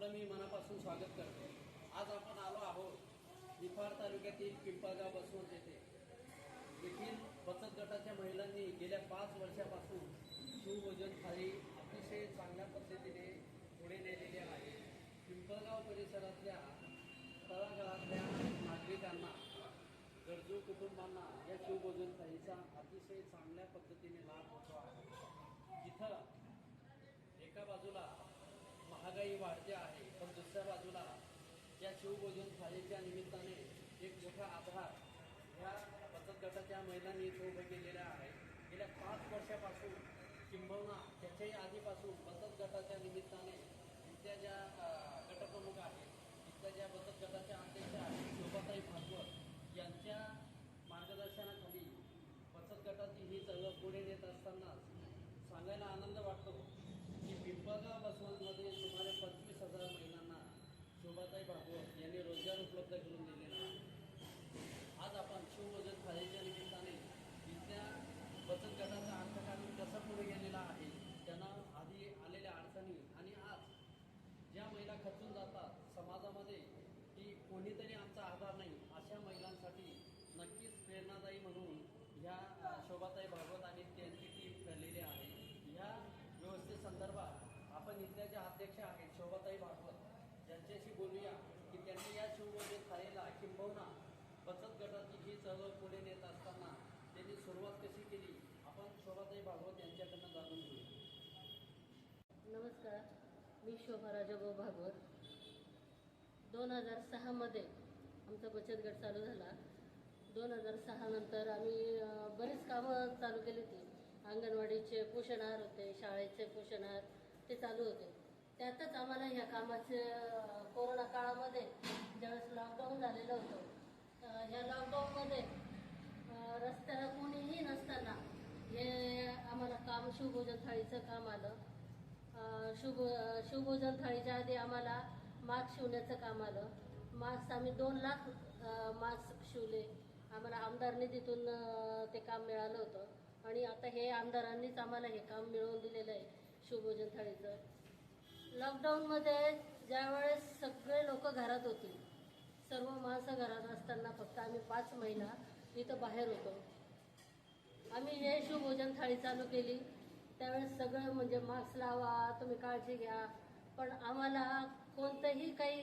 आपलं मी मनापासून स्वागत करतो आज आपण आलो आहोत निफाड तालुक्यातील पिंपळगाव बसवंत येथे. येथील बचत गटाच्या महिलांनी गेल्या पाच वर्षापासून शिवभोजन थाळी अतिशय चांगल्या पद्धतीने पुढे नेलेली आहे. पिंपळगाव परिसरातल्या तळागाळातल्या नागरिकांना गरजू कुटुंबांना या शिवभोजन थाळीचा अतिशय चांगल्या पद्धतीने लाभ होतो आहे. जिथं एका बाजूला महागाई वाढते आहे. पण दुसऱ्या बाजूला या शिवभोजन थाळीच्या निमित्ताने एक मोठा आधार या बचत गटाच्या महिलांनी इथे उभे केलेला आहे. गेल्या पाच वर्षापासून किंबहुना त्याच्याही आधीपासून बचत गटाच्या निमित्ताने इथल्या ज्या गटप्रमुख आहेत इथल्या ज्या बचत गटाच्या अध्यक्ष आहेत शोभाताई भागवत यांच्या मार्गदर्शनाखाली बचत गटाची ही चळवळ पुढे नेत असताना सांगायला आनंद वाटतो. सुभागा बसवंतमध्ये सुमारे पंचवीस हजार महिलांना शोभाताई भागवत यांनी रोजगार उपलब्ध करून दिलेला आहे. आज आपण शिवभोजन थाळीच्या निमित्ताने इथल्या बचत गटाचा अर्थकारण कसा पुढे गेलेला आहे त्यांना आधी आलेल्या अडचणी आणि आज ज्या महिला खचून जातात समाजामध्ये की कोणीतरी आमचा आधार नाही अशा महिलांसाठी नक्कीच प्रेरणादायी म्हणून ह्या शोभाताई भागवत संघटनेच्या अध्यक्ष आहेत शोभाताई भागवत. यांच्याशी बोलूया की त्यांनी या शिवमध्ये थाळीला किंबहुना बचत गटाची ही चळवळ पुढे नेत असताना त्यांनी सुरुवात कशी केली आपण शोभाताई भागवत यांच्याकडनं जाणून घेऊया. नमस्कार मी शोभा राजाभाऊ भागवत. दोन हजार सहामध्ये आमचा बचत गट चालू झाला. दोन हजार सहा नंतर आम्ही बरीच कामं चालू केली होती. अंगणवाडीचे पोषण आहार होते शाळेचे पोषण आहार ते चालू होते. त्यातच आम्हाला ह्या कामाचे कोरोना काळामध्ये ज्यावेळेस लॉकडाऊन झालेलं होतं ह्या लॉकडाऊनमध्ये रस्त्याला कोणीही नसताना हे आम्हाला काम शिवभोजन थाळीचं काम आलं. शुभ शुभोजन शिवभोजन थाळीच्या आधी आम्हाला मास्क शिवण्याचं काम आलं. मास्क आम्ही दोन लाख मास्क शिवले. आम्हाला आमदार निधीतून ते काम मिळालं होतं. आणि आता हे आमदारांनीच आम्हाला हे काम मिळवून दिलेलं आहे शिवभोजन थाळीचं. लॉकडाऊनमध्ये ज्यावेळेस सगळे लोक घरात होती सर्व माणसं घरात असताना फक्त आम्ही पाच महिना इथं बाहेर होतो. आम्ही हे शिवभोजन थाळी चालू केली. त्यावेळेस सगळं म्हणजे मास्क लावा तुम्ही काळजी घ्या. पण आम्हाला कोणतंही काही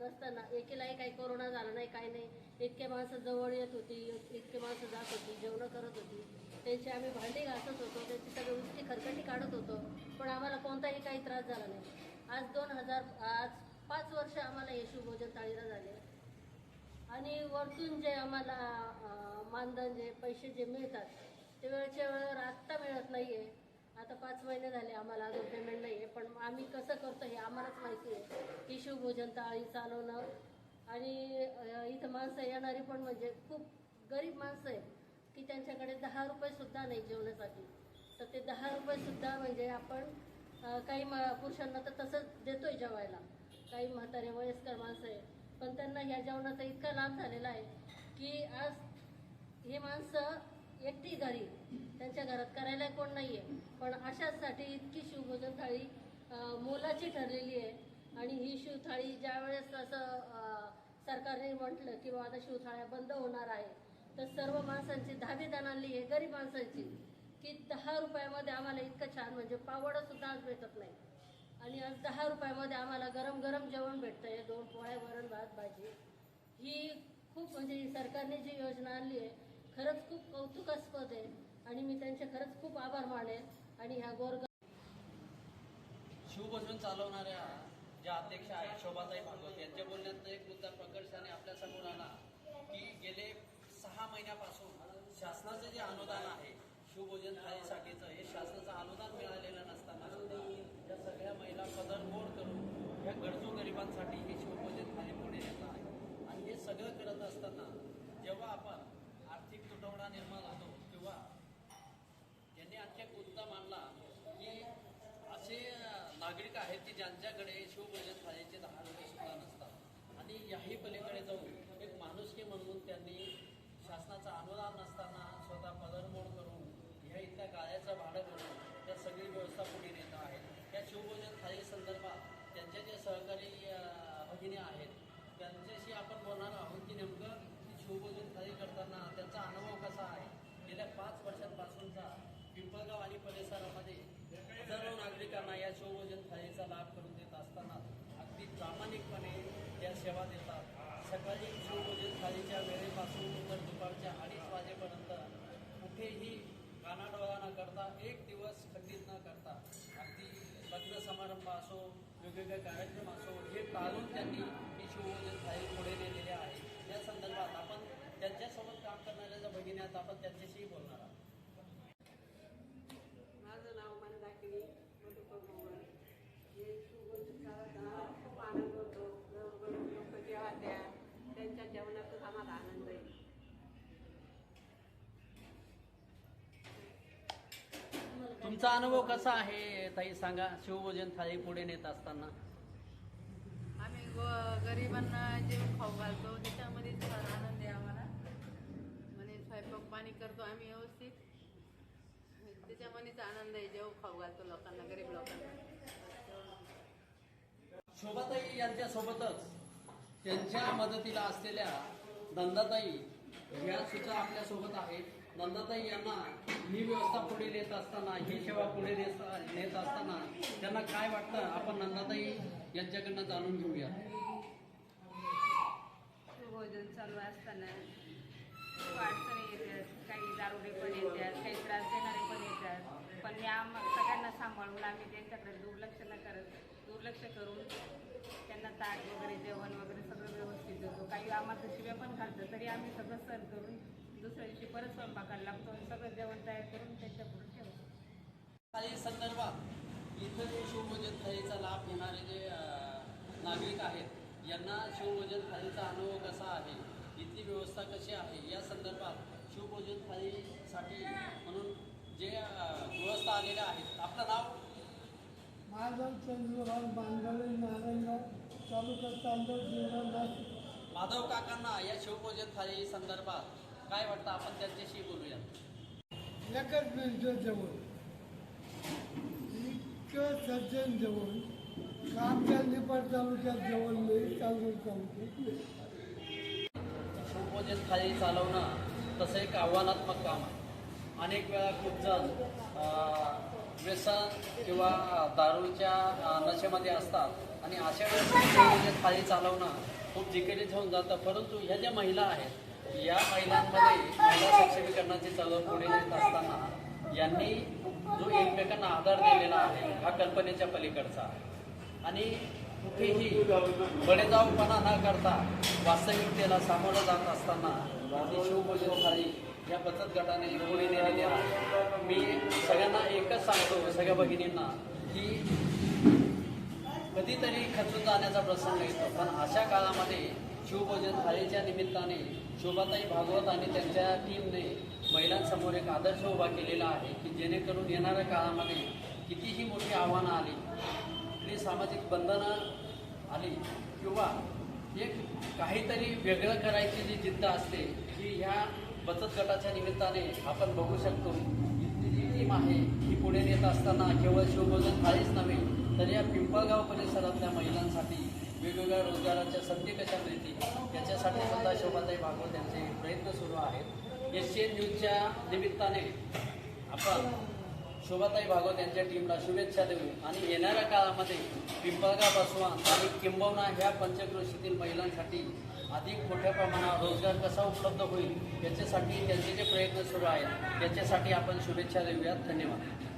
नसताना एकीलाही काही कोरोना झाला नाही काही नाही. इतके माणसं जवळ येत होती इतके माणसं जात होती जेवणं करत होती. त्यांची आम्ही भांडी घासत होतो त्यांची सगळी उष्टी खरकटी काढत होतो. पण आम्हाला कोणताही काही त्रास झाला नाही. आज दोन हजार आज पाच वर्ष आम्हाला येशू भोजन थाळीला झाले. आणि वरतून जे आम्हाला मानधन जे पैसे जे मिळतात ते वेळच्या वेळेवर आत्ता मिळत नाही आहे आता पाच महिने झाले आम्हाला अजून पेमेंट आहे पण आम्ही कसं करतो हे आम्हालाच माहिती आहे. की शिवभोजन ताळी चालवणं. आणि इथं माणसं येणारी पण म्हणजे खूप गरीब माणसं आहेत की त्यांच्याकडे दहा रुपयेसुद्धा नाही जेवणासाठी. तर ते दहा रुपयेसुद्धा म्हणजे आपण काही मा- पुरुषांना तर तसंच देतोय जेवायला. काही म्हातारे वयस्कर माणसं आहे पण त्यांना ह्या जेवणाचा इतका लाभ झालेला आहे की आज हे माणसं एकटी घरी त्यांच्या घरात करायला कोण नाहीये. पण अशासाठी इतकी शिवभोजन थाळी मोलाची ठरलेली आहे. आणि ही शिवथाळी ज्या वेळेस असं सरकारने म्हटलं की आता शिवथाळ्या बंद होणार आहे तर सर्व माणसांची धाबीदान आणली आहे गरीब माणसांची. की दहा रुपयामध्ये आम्हाला इतकं छान म्हणजे पावडं सुद्धा आज भेटत नाही. आणि आज दहा रुपयामध्ये आम्हाला गरम गरम जेवण भेटतं आहे दोन पोळ्या वरण भात भाजी. ही खूप म्हणजे ही सरकारने जी योजना आणली आहे खरंच खूप कौतुकास्पद आहे. आणि मी त्यांचे खरंच खूप आभार मानेन. आणि ह्या गोर शिवभोजन चालवणाऱ्या ज्या अध्यक्ष आहेत शोभाताई भागवत यांच्या बोलण्यात एक मुद्दा प्रकर्षाने आपल्यासमोर आला की गेले सहा महिन्यापासून शासनाचं जे अनुदान आहे शिवभोजन थाळीसाठीचं हे शासनाचं अनुदान मिळालेलं नसताना या सगळ्या महिला पदरमोड करून या गरजू गरिबांसाठी हे शिवभोजन थाळी पुढे येत आहे आणि हे सगळं करत असताना जेव्हा आपण आर्थिक तुटवडा निर्माण होतो किंवा त्यांनी आणखी एक मुद्दा मांडला की असे अं, नागरिक आहेत आपल्याकडे शिवभोजन दहा रुपये सुद्धा नसतात. आणि याही पलीकडे जाऊन एक माणुसकी म्हणून त्यांनी शासनाचं अनुदान नसताना स्वतः पदरमोड करून ह्या इथल्या गाळ्याचं भाडं करून त्या सगळी व्यवस्था पुढे नेत आहेत. या शिवभोजन थाळी संदर्भात त्यांच्या जे सहकारी भगिनी आहेत त्यांच्याशी आपण बोलणार आहोत की नेमकं शिवभोजन थाळी करताना त्यांचा अनुभव कसा आहे? गेल्या पाच वर्षांपासूनचा पिंपळगाव आणि परिसरामध्ये हजारो नागरिकांना या शिवभोजन थाळीचा लाभ करून देत असताना अगदी प्रामाणिकपणे त्या सेवा देतात. सकाळी शिवभोजन थाळीच्या वेळेपासून तर दुपारच्या अडीच वाजेपर्यंत कुठेही कानाडोळा न करता एक दिवस खंडित न करता अगदी लग्न समारंभ असो वेगवेगळे कार्यक्रम असो हे टाळून त्यांनी ही शिवभोजन थाळी पुढे नेलेली आहे. या संदर्भात आपण त्यांच्यासोबत काम करणाऱ्या ज्या भगिनी आहेत आपण त्यांच्याशीही बोलणार आहोत माझं नाव मंदाकिनी मधुकर मोहोळ हे सुगंधित खूप आनंद होतो लोक जेव्हा द्या त्यांच्या जेवणातच आम्हाला आनंद आहे तुमचा अनुभव कसा आहे? ताई सांगा. शिवभोजन थाळी पुढे नेत असताना. आम्ही ग- गरिबांना खाऊ घालतो त्याच्यामध्येच आनंद आहे आम्हाला. म्हणजे स्वयंपाक पाणी करतो आम्ही व्यवस्थित. त्याच्यामध्येच आनंद आहे जेव खाऊ घालतो लोकांना गरीब लोकांना. शोभाताई यांच्यासोबतच त्यांच्या मदतीला असलेल्या नंदाताई या सुद्धा आपल्यासोबत आहेत. नंदाताई यांना ही व्यवस्था पुढे नेत असताना ही सेवा पुढे नेत असताना त्यांना काय वाटतं? आपण नंदाताई यांच्याकडनं जाणून घेऊया. भोजन चालू असताना अडचणी येतात काही दारुडे पण येतात काही त्रास देणारे पण येतात. पण मी आम सगळ्यांना सांभाळून आम्ही त्यांच्याकडे दुर्लक्ष न करत दुर्लक्ष करून त्यांना ताट वगैरे जेवण वगैरे सगळं व्यवस्थित देतो. काही आम्हाला शिव्या पण घालतं तरी आम्ही सगळं सर करून दुसऱ्या दिवशी परत स्वयंपाकाला लागतो आणि सगळं जेवण तयार करून त्यांच्यापुढे ठेवतो थाळी संदर्भात इथं जे शिवभोजन थाळीचा लाभ घेणारे जे नागरिक आहेत यांना शिवभोजन थाळीचा अनुभव कसा आहे? इथली व्यवस्था कशी आहे? या संदर्भात शिवभोजन थाळीसाठी म्हणून जे गृहस्थ आलेले आहेत आपलं नाव? माझं चंद्रभान बांधवले नारायणगाव तालुका तांदूळ जिल्हा नाशिक. माधव काकांना या शिवभोजन थाळी संदर्भात काय वाटतं आपण त्यांच्याशी बोलूया? मिनिट जेवण इतकं सज्जन जेवण का आमच्या निपाट तालुक्यात जेवण नाही तांदूळ तालुक्यात. शिवभोजन थाळी चालवणं तसं एक आव्हानात्मक काम आहे. अनेक वेळा खूप जण व्यसन किंवा दारूच्या नशेमध्ये असतात. आणि अशा वेळेस थाळी चालवणं खूप जिकिरीत होऊन जातं. परंतु ह्या ज्या महिला आहेत या महिलांमध्ये महिला सक्षमीकरणाची चळवळ पुढे येत असताना यांनी जो एकमेकांना आधार दिलेला आहे हा कल्पनेच्या पलीकडचा आणि कुठेही बडेजावपणा न करता वास्तविकतेला सामोरं जात असताना ती या बचत गटाने पुढे नेलेली आहे. मी सगळ्यांना एकच सांगतो सगळ्या भगिनींना की कधीतरी खचून जाण्याचा प्रसंग येतो. पण अशा काळामध्ये शिवभोजन थाळीच्या निमित्ताने शोभाताई भागवत आणि त्यांच्या टीमने महिलांसमोर एक आदर्श उभा केलेला आहे की जेणेकरून येणाऱ्या काळामध्ये कितीही मोठी आव्हानं आली कुठली सामाजिक बंधनं आली किंवा एक काहीतरी वेगळं करायची जी जिद्द असते ही ह्या बचत गटाच्या निमित्ताने आपण बघू शकतो. जी टीम आहे ही पुढे नेत असताना केवळ शिवभोजन थाळीच नव्हे तर या पिंपळगाव परिसरातल्या महिलांसाठी वेगवेगळ्या रोजगाराच्या संधी कशा मिळतील याच्यासाठी सुद्धा शोभाताई भागवत यांचे प्रयत्न सुरू आहेत. एस एन न्यूजच्या निमित्ताने आपण शोभाताई भागवत यांच्या टीमला शुभेच्छा देऊ. आणि येणाऱ्या काळामध्ये पिंपळगाव आणि किंबवना ह्या पंचक्रोशीतील महिलांसाठी अधिक मोठ्या प्रमाणावर रोजगार कसा उपलब्ध होईल याच्यासाठी त्यांचे जे प्रयत्न सुरू आहेत त्याच्यासाठी आपण शुभेच्छा देऊयात. धन्यवाद.